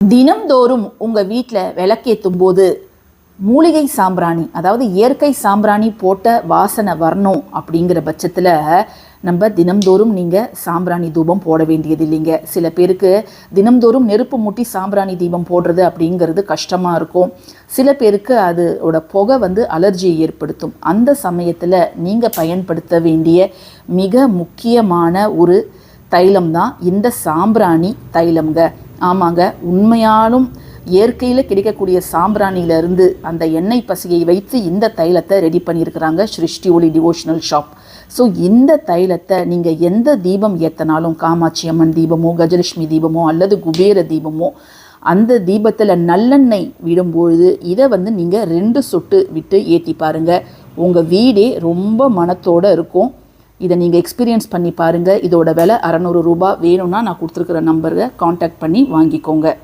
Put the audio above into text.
தினம்தோறும் உங்கள் வீட்டில் விளக்கேற்றும் போது மூலிகை சாம்பிராணி அதாவது இயற்கை சாம்பிராணி போட்ட வாசனை வரணும் அப்படிங்கிற பட்சத்தில் நம்ம தினம்தோறும் நீங்கள் சாம்பிராணி தூபம் போட வேண்டியது இல்லைங்க. சில பேருக்கு தினம்தோறும் நெருப்பு மூட்டி சாம்பிராணி தீபம் போடுறது அப்படிங்கிறது கஷ்டமாக இருக்கும். சில பேருக்கு அதோட புகை வந்து அலர்ஜியை ஏற்படுத்தும். அந்த சமயத்தில் நீங்கள் பயன்படுத்த வேண்டிய மிக முக்கியமான ஒரு தைலம் தான் இந்த சாம்பிராணி தைலம்ங்க. ஆமாங்க. உண்மையாலும் இயற்கையில் கிடைக்கக்கூடிய சாம்பிராணியிலிருந்து அந்த எண்ணெய் பசியை வைத்து இந்த தைலத்தை ரெடி பண்ணியிருக்கிறாங்க சிருஷ்டி ஒளி டிவோஷனல் ஷாப் ஸோ இந்த தைலத்தை நீங்கள் எந்த தீபம் ஏற்றினாலும் காமாட்சி அம்மன் தீபமோ கஜலட்சுமி தீபமோ அல்லது குபேர தீபமோ அந்த தீபத்தில் நல்லெண்ணெய் விடும்பொழுது இதை வந்து நீங்கள் ரெண்டு சொட்டு விட்டு ஏற்றி பாருங்கள் உங்கள் வீடே ரொம்ப மனத்தோடு இருக்கும். இதை நீங்கள் எக்ஸ்பீரியன்ஸ் பண்ணி பாருங்கள் இதோட விலை அறநூறு ரூபாய் வேணும்னா நான் கொடுத்துருக்குற நம்பரை காண்டாக்ட் பண்ணி வாங்கிக்கோங்க.